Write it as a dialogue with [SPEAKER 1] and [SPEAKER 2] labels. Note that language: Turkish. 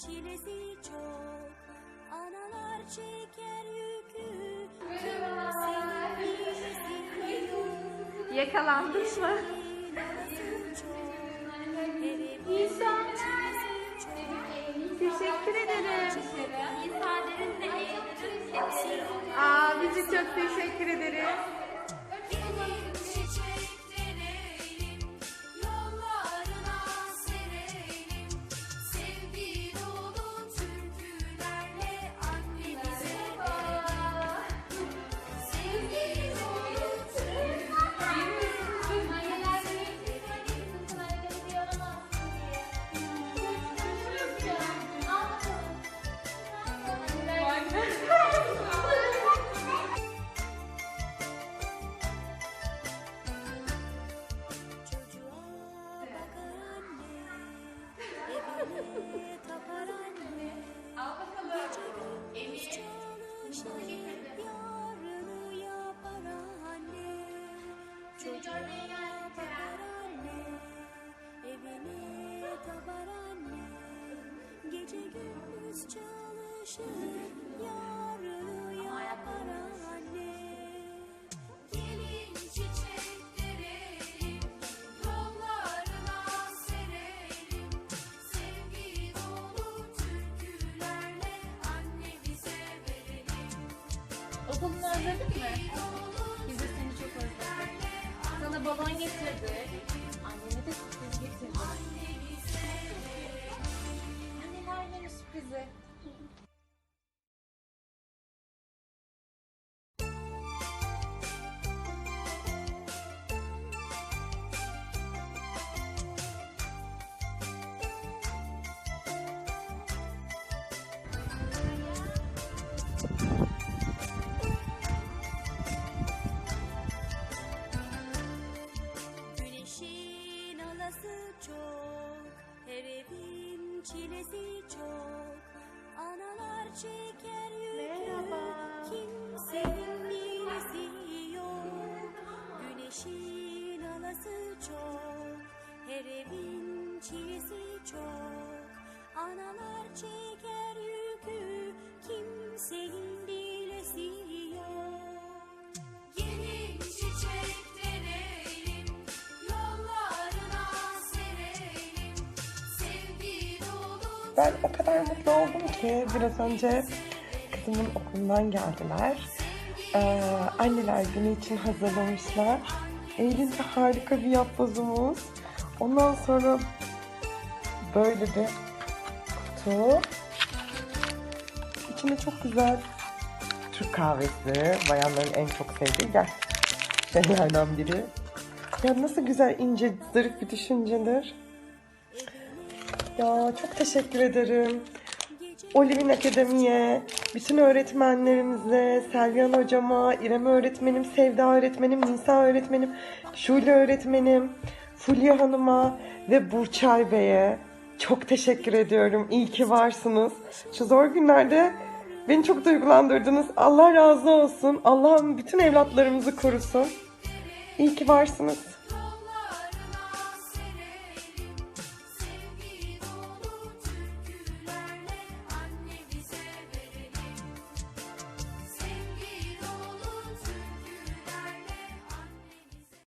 [SPEAKER 1] çilesi çok Analar çeker yükü
[SPEAKER 2] Yakalandın mı?
[SPEAKER 1] İnsan
[SPEAKER 2] Teşekkür ederim. Bizi çok teşekkür ederim.
[SPEAKER 1] Yarını yapar anne. Çocuğa bakar anne, evine tapar anne. Gece gündüz çalışır, yarını yapar
[SPEAKER 2] Okulunu özledin mi? Biz de seni çok özledik. Sana balon getirdi. Annene de sürpriz getirdi. Anneler sürprizi.
[SPEAKER 1] Alası çok, her evin çilesi çok. Analar çeker yükü, kimsenin bilesi yok. Güneşin alası çok, her evin çilesi çok. Analar çeker yükü, kimsenin bilesi
[SPEAKER 3] Ben o kadar mutlu oldum ki biraz önce kızımın okulundan geldiler. Ee, anneler günü için hazırlamışlar. Elinde harika bir yapbozumuz. Ondan sonra böyle bir kutu. İçinde çok güzel Türk kahvesi. Bayanların en çok sevdiği gel şeylerden biri. Ya nasıl güzel ince zarif bir düşüncedir. Ya çok teşekkür ederim. Olivin Akademi'ye, bütün öğretmenlerimize, Selvihan hocama, İrem öğretmenim, Sevda öğretmenim, Nisa öğretmenim, Şule öğretmenim, Fulya Hanım'a ve Burçay Bey'e çok teşekkür ediyorum. İyi ki varsınız. Şu zor günlerde beni çok duygulandırdınız. Allah razı olsun. Allah'ım bütün evlatlarımızı korusun. İyi ki varsınız.